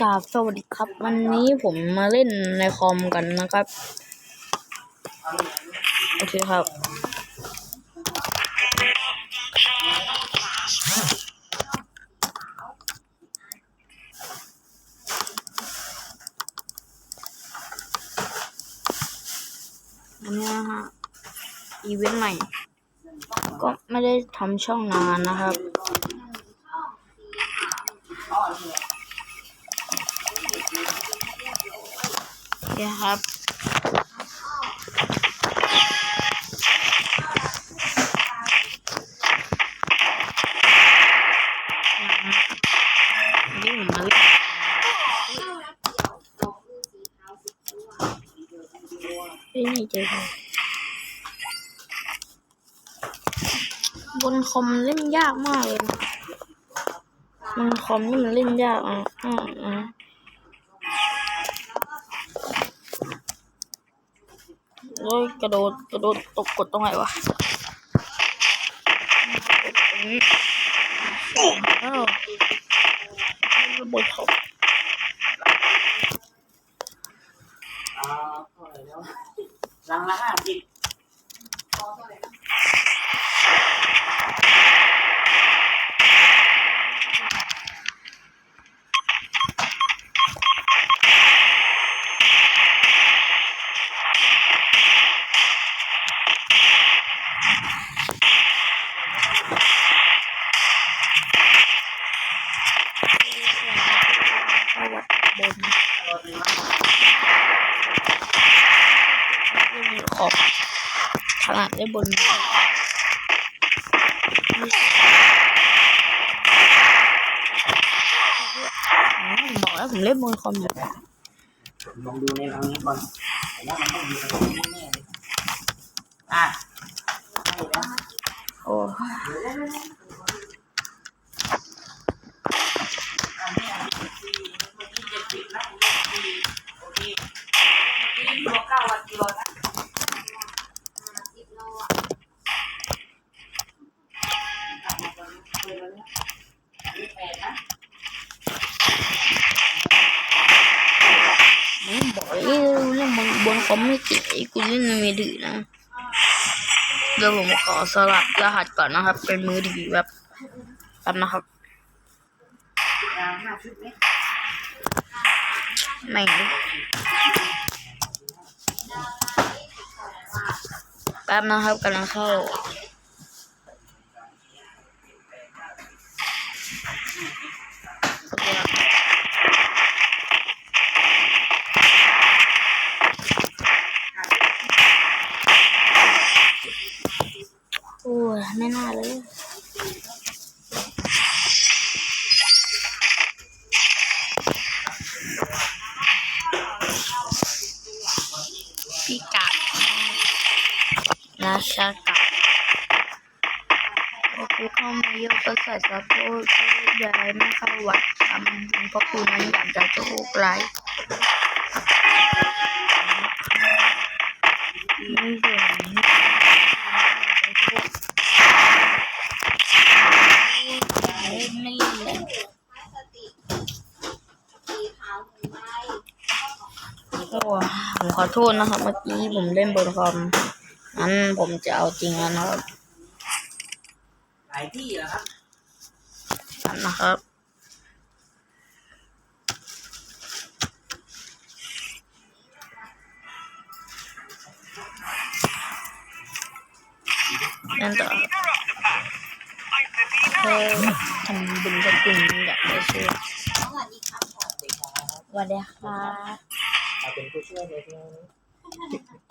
กราบสวัสดีครับ วันนี้ผมมาเล่นในคอมกันนะครับ โอเคครับ อันนี้ฮะ อีเวนต์ใหม่ ก็ไม่ได้ทำช่องนานนะครับ เคครับนี่ผมมาเล่นเฮ้ยนี่เจอกันบนคอมเล่นยากมากเลย บนคอมนี่มันเล่นยากอะอะอะ โอ้ยกระโดดกระโดดตกกดตรงไหนวะอ้าวบนเขาอ่าเท่าไหร่แล้วรังละห้าสิบ ข้าวัดบนนี้เล่นขอบขนาดได้บนบอกแล้วผมเล่นบนคอมอยู่ลองดูในรังนี้ก่อน ผมว่ามันต้องมีอะไรแน่ๆเลยอะให้แล้ว โอ้ อันนี้อะสี่เมื่อกี้เจ็ดสิบนะสี่โอเคเมื่อกี้บวกเก้าวันกิโลนะกลับมาก่อนเปิดแล้วนะยี่สิบแปดนะ ผมบอก เลยเล่นบนบนคอมไม่เก่งไอ้กูเล่นในมือถือนะเดี๋ยวผมขอสลับรหัสก่อนนะครับ เป็นมือถือแบบแป๊บนะครับไมไม่แป๊บนะครับกำลังเข้า โอเคครับโอ้ย ไม่น่าเลยพี่กะราชากะพอกูเข้ามาเยอะก็ใส่สะโพกย้ายไม่เข้าวัดทำเพราะกูนั้นอยากจะโชคไราย ขอโทษนะครับ เมื่อกี้ผมเล่นบนคอมงั้นผมจะเอาจริงแล้วนะครับหลายที่แล้วครับนั่นนะครับนั่นต่อเธอทำบุญกับคุณอยากได้ช่วยสวัสดีครับสวัสดีครับ สวัสดีค่ะ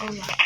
Allah.